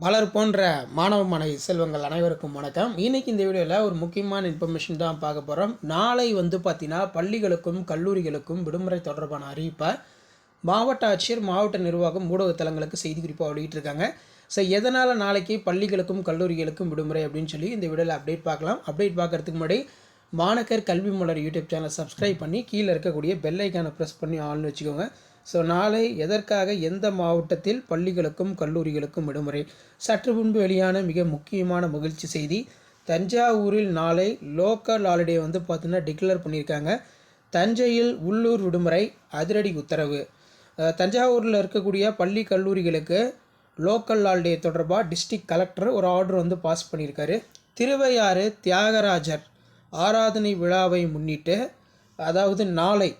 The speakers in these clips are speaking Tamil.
மலர் போன்ற மாணவ மாணவி செல்வங்கள் அனைவருக்கும் வணக்கம். இன்றைக்கி இந்த வீடியோவில் ஒரு முக்கியமான இன்ஃபர்மேஷன் தான் பார்க்க போகிறோம் நாளை வந்து பார்த்தீங்கன்னா பள்ளிகளுக்கும் கல்லூரிகளுக்கும் விடுமுறை தொடர்பான அறிவிப்பை மாவட்ட ஆட்சியர் மாவட்ட நிர்வாகம் ஊடகத்தலங்களுக்கு செய்தி குறிப்பாக வெளியிட்டிருக்காங்க. ஸோ எதனால் நாளைக்கு பள்ளிகளுக்கும் கல்லூரிகளுக்கும் விடுமுறை அப்படின்னு சொல்லி இந்த வீடியோவில் அப்டேட் பார்க்கலாம். அப்டேட் பார்க்கறதுக்கு முன்னாடி மாணக்கர் கல்வி மலர் யூடியூப் சேனலை சப்ஸ்கிரைப் பண்ணி கீழே இருக்கக்கூடிய பெல் ஐக்கானை ப்ரெஸ் பண்ணி ஆள்னு வச்சுக்கோங்க. ஸோ நாளை எதற்காக எந்த மாவட்டத்தில் பள்ளிகளுக்கும் கல்லூரிகளுக்கும் விடுமுறை? சற்று முன்பு வெளியான மிக முக்கியமான மகிழ்ச்சி செய்தி தஞ்சாவூரில் நாளை லோக்கல் ஹாலிடே வந்து பார்த்திங்கன்னா டிக்ளேர் பண்ணியிருக்காங்க. தஞ்சையில் உள்ளூர் விடுமுறை அதிரடி உத்தரவு. தஞ்சாவூரில் இருக்கக்கூடிய பள்ளி கல்லூரிகளுக்கு லோக்கல் ஹாலிடே தொடர்பாக டிஸ்ட்ரிக்ட் கலெக்டர் ஒரு ஆர்டர் வந்து பாஸ் பண்ணியிருக்காரு. திருவையாறு தியாகராஜர் ஆராதனை விழாவை முன்னிட்டு அதாவது நாளை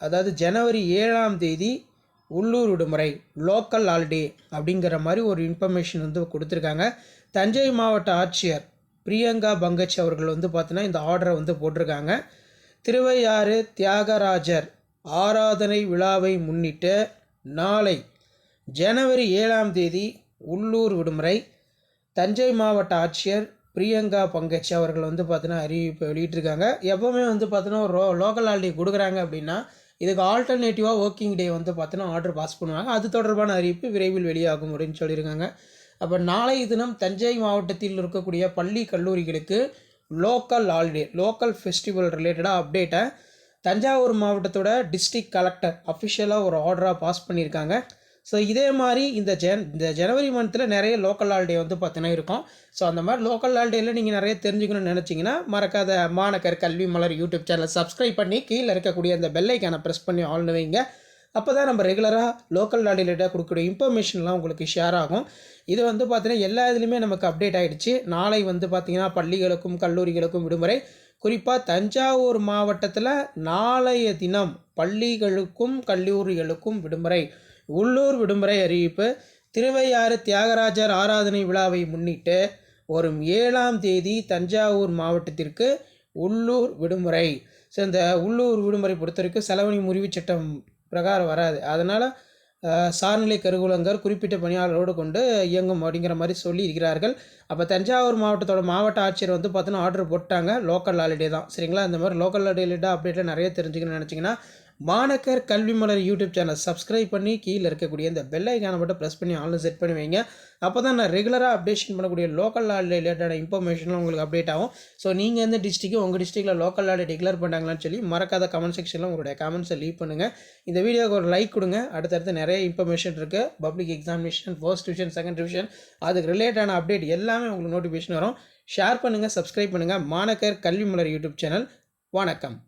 அதாவது ஜனவரி ஏழாம் தேதி உள்ளூர் விடுமுறை லோக்கல் ஹாலிடே அப்படிங்கிற மாதிரி ஒரு இன்ஃபர்மேஷன் வந்து கொடுத்துருக்காங்க. தஞ்சை மாவட்ட ஆட்சியர் பிரியங்கா பங்கஜ் அவர்கள் வந்து பார்த்தீங்கன்னா இந்த ஆர்டரை வந்து போட்டிருக்காங்க. திருவையாறு தியாகராஜர் ஆராதனை விழாவை முன்னிட்டு நாளை ஜனவரி ஏழாம் தேதி உள்ளூர் விடுமுறை. தஞ்சை மாவட்ட ஆட்சியர் பிரியங்கா பங்கஜ் அவர்கள் வந்து பார்த்தீங்கன்னா அறிவிப்பை வெளியிட்டிருக்காங்க. எப்போவுமே வந்து பார்த்தீங்கன்னா ஒரு லோக்கல் ஹாலிடே கொடுக்குறாங்க அப்படின்னா இதுக்கு ஆல்டர்னேட்டிவாக ஒர்க்கிங் டே வந்து பார்த்தோன்னா ஆர்டர் பாஸ் பண்ணுவாங்க. அது தொடர்பான அறிவிப்பு விரைவில் வெளியாகும் அப்படின்னு சொல்லியிருக்காங்க. அப்போ நாளைய தினம் தஞ்சை மாவட்டத்தில் இருக்கக்கூடிய பள்ளி கல்லூரிகளுக்கு லோக்கல் ஹாலிடே லோக்கல் ஃபெஸ்டிவல் ரிலேட்டடாக அப்டேட்டை தஞ்சாவூர் மாவட்டத்தோட டிஸ்ட்ரிக்ட் கலெக்டர் அஃபிஷியலாக ஒரு ஆர்டராக பாஸ் பண்ணியிருக்காங்க. ஸோ இதே மாதிரி இந்த ஜன் இந்த ஜனவரி மந்தில் நிறைய லோக்கல் ஹாலிடே வந்து பார்த்தீங்கன்னா இருக்கும். ஸோ அந்த மாதிரி லோக்கல் ஹாலிடேயில் நீங்கள் நிறைய தெரிஞ்சுக்கணும்னு நினச்சிங்கன்னா மறக்காத மாணக்கர் கல்வி மலர் யூடியூப் சேனலை சப்ஸ்கிரைப் பண்ணி கீழே இருக்கக்கூடிய அந்த பெல்லைக்கான ப்ரெஸ் பண்ணி ஆள்னு வைங்க. அப்போ தான் நம்ம ரெகுலராக லோக்கல் ஹாலிடேட்டாக கொடுக்கக்கூடிய இன்ஃபர்மேஷன்லாம் உங்களுக்கு ஷேர் ஆகும். இது வந்து பார்த்தீங்கன்னா எல்லா இதுலேயுமே நமக்கு அப்டேட் ஆகிடுச்சு நாளை வந்து பார்த்திங்கன்னா பள்ளிகளுக்கும் கல்லூரிகளுக்கும் விடுமுறை. குறிப்பாக தஞ்சாவூர் மாவட்டத்தில் நாளைய தினம் பள்ளிகளுக்கும் கல்லூரிகளுக்கும் விடுமுறை. உள்ளூர் விடுமுறை அறிவிப்பு. திருவையாறு தியாகராஜர் ஆராதனை விழாவை முன்னிட்டு வரும் ஏழாம் தேதி தஞ்சாவூர் மாவட்டத்திற்கு உள்ளூர் விடுமுறை. ஸோ இந்த உள்ளூர் விடுமுறை பொறுத்த வரைக்கும் செலவணி முறிவு சட்டம் பிரகாரம் வராது. அதனால் சார்நிலை கருவூலங்கர் குறிப்பிட்ட பணியாளரோடு கொண்டு இயங்கும் அப்படிங்கிற மாதிரி சொல்லி இருக்கிறார்கள் அப்போ தஞ்சாவூர் மாவட்டத்தோட மாவட்ட ஆட்சியர் வந்து பார்த்தோன்னா ஆர்டர் போட்டாங்க. லோக்கல் ஹாலிடே தான். சரிங்களா? இந்த மாதிரி லோக்கல் ஹாலிடே அப்டேட்டில் நிறைய தெரிஞ்சுக்கணும்னு நினச்சிங்கன்னா மாணக்கர் கல்வி மலர் யூடியூப் சேனல் சப்ஸ்கிரைப் பண்ணி கீழே இருக்கக்கூடிய இந்த பெல் ஐக்கானை மட்டும் ப்ரெஸ் பண்ணி ஆன்லைன் செட் பண்ணி வைங்க. அப்போ தான் நான் ரெகுலராக அப்டேஷன் பண்ணக்கூடிய லோக்கல் ஹாலிடே ரிலேட்டடான இன்ஃபர்மேஷன்லாம் உங்களுக்கு அப்டேட் ஆகும். ஸோ நீங்கள் எந்த டிஸ்ட்ரிக்ட் உங்கள் டிஸ்ட்ரிக்ட்டில் லோக்கல் ஹாலிடே டிக்ளேர் பண்ணாங்களான்னு சொல்லி மறக்காத கமெண்ட் செக்ஷனில் உங்களுடைய கமெண்ட்ஸை லீவ் பண்ணுங்கள் இந்த வீடியோக்கு ஒரு லைக் கொடுங்க. அடுத்தடுத்து நிறைய இன்ஃபர்மேஷன் இருக்குது public examination first division second division அதுக்கு ரிலேட்டடான அப்டேட் எல்லாமே உங்களுக்கு நோட்டிஃபிகேஷன் வரும். ஷேர் பண்ணுங்கள் சப்ஸ்கிரைப் பண்ணுங்கள் மாணக்கர் கல்வி மலர் யூடியூப் சேனல் வணக்கம்.